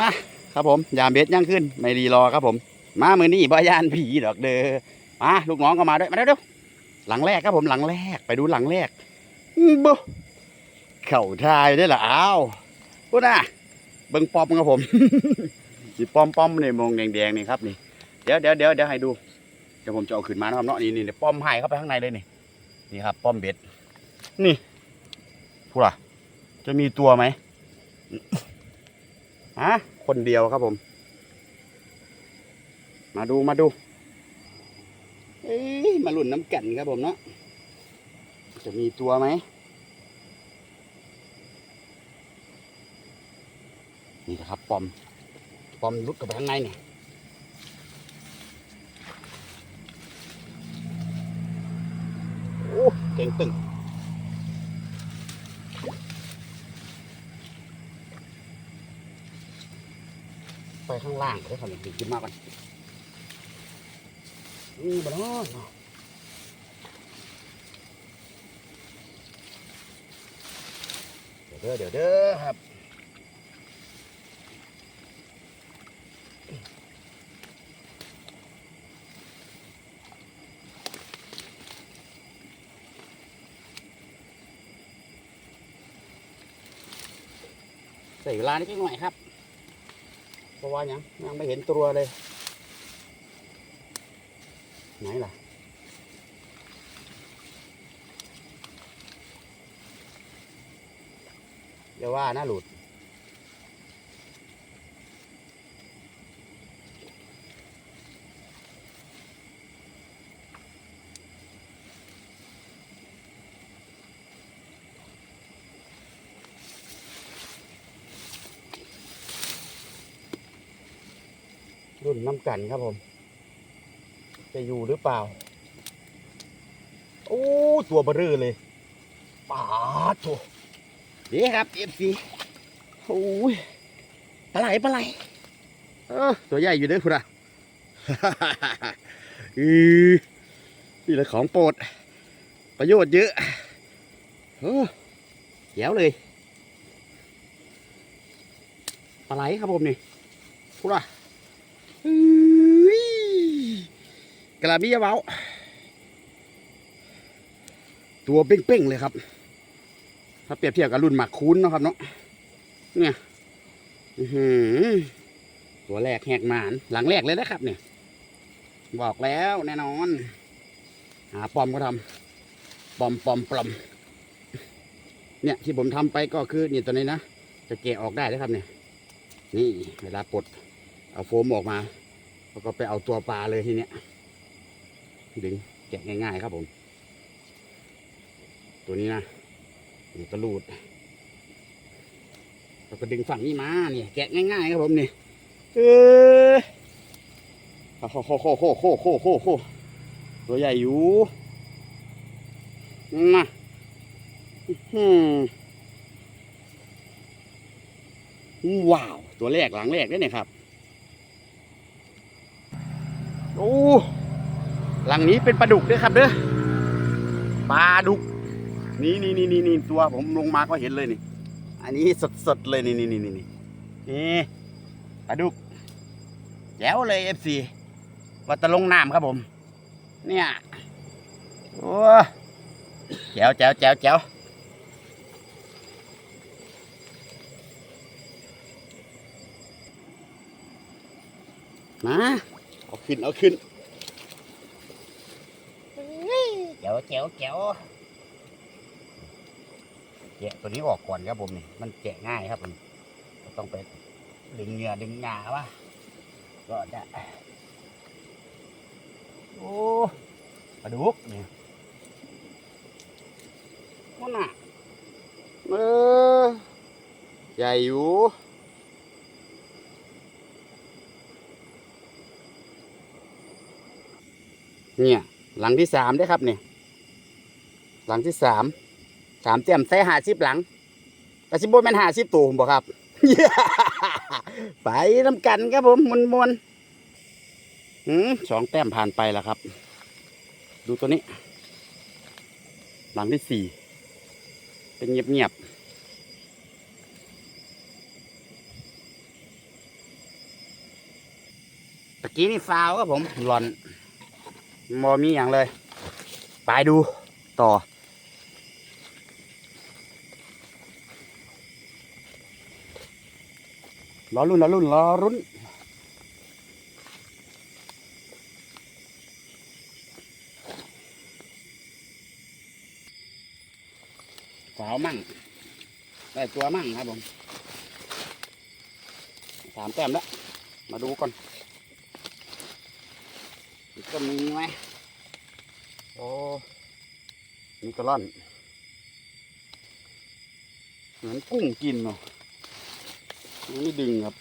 มาครับผมยามเบ็ดย่างขึ้นไม่รีรอครับผม มามือนี้บ่ยานผีดอกเด้อมาลูกน้องก็มาด้วยมาเร็วๆหลังแรกครับผมหลังแรกไปดูหลังแรกบ่เข่าทายได้อละอ้าวพูดนะเบิ่งปอมครับผมนี่ปอมปอมนี่มองแดงๆนี่ครับนี่เดี๋ยวเดี๋ยวเดี๋ยวเดี๋ยวให้ดูเดี๋ยวผมจะเอาขึ้นมานะครับเนาะนี่นี่นี่ป้อมหายเข้าไปข้างในเลยนี่นี่ครับป้อมเบ็ด นี่พูดล่ะ จะมีตัวไหม ฮะคนเดียวครับผม มาดูมาดู เอ้ยมาหลุ่นน้ำกันครับผมเนาะจะมีตัวไหมนี่นะครับปอมปอมลุดกับไปข้างในเนี่ยโอ้เก่งตึง ข้างล่างได้ครับนี่กินมากกันนี่บ้านนอกเดี๋ยวเด้อเดี๋ยวเด้อครับใส่เวลานิดหน่อยครับ เพราะว่ายังยังไม่เห็นตัวเลย ไหนล่ะ เดี๋ยวว่านะหลุด รุ่นน้ำกันครับผม จะอยู่หรือเปล่า โอ้ ตัวเบรือเลยปาดโถนี่ครับเอฟซีโอ้ยปลาไหลปลาไหลเออตัวใหญ่อยู่เด้อคุณอะอือนี่แหละของโปรด ประโยชน์เยอะโอ้แจ๋วเลย ปลาไหลครับผมนี่คุณอะ อุ้ย กระบี่ยาเว้า ตัวเป้งๆเลยครับ ถ้าเปรียบเทียบกับรุ่นหมักคูนเนาะครับเนาะเนี่ยตัวแรกแหกหมาน หลังแรกเลยนะครับ เนี่ย บอกแล้วแน่นอน หาปอมก็ทำปอมปอมปลอมเนี่ยที่ผมทำไปก็คือนี่ตัวนี้นะจะแกะออกได้นะครับเนี่ย นี่เวลาปลดเอาโฟมออกมาแล้วก็ไปเอาตัวปลาเลยทีเนี้ย ดึงแกะง่ายๆครับผม ตัวนี้นะนี่ตะลูดแล้วก็ดึงฝั่งนี้มาเนี่ยแกะง่ายๆครับผมนี่เออโอ้โหโหโหโหโหโหโหตัวใหญ่อยู่มาอื้อหือว้าว ตัวแรกหลังแรกด้เนี่ยครับ โอ้ หลังนี้เป็นปลาดุกด้วยครับเด้อปลาดุก นี่นี่นี่นี่นี่ตัวผมลงมาก็เห็นเลยนี่ อันนี้สดสดเลยนี่นี่นี่นี่นี่นี่ปลาดุกแจ๋วเลยเอฟซีวัดตะลงน้ำครับผม เนี่ยโอ้แจ๋วแจ๋วแจ๋วแจ๋วมาเอาขึ้นเอาขึ้น เจ๋วเจ๋วเจ๋วแกะตัวนี้ออกก่อนครับผมนี่มันแกะง่ายครับผมต้องไปดึงเหงื่อดึงหงาวะก็จะโอ้ปลาดุกเนี่ยนั่นน่ะเออใหญ่อยู่เนี่ยหลังที่สามได้ครับเนี่ย หลังที่สามสามเต็มใส่หาสิบหลังกระสิบโบแมนหาสิบตัวผมบอกครับไปน้ำกันครับผมมวนมวนๆหืมสองแต้มผ่านไปแล้วครับ ดูตัวนี้ หลังที่สี่เป็นเงียบเงียบตะกี้นี่ฟาวครับผมหลอนมอมีอย่างเลย ไปดูต่อ รอรุ่นรอรุ่นรอรุ่นสาวมั่งได้ตัวมั่งครับผมสามแต้มแล้ว มาดูก่อนจะมีไหมโอ้มีกระล่อนเหมือนกุ้งกินเนาะ ไม่ดึงครับ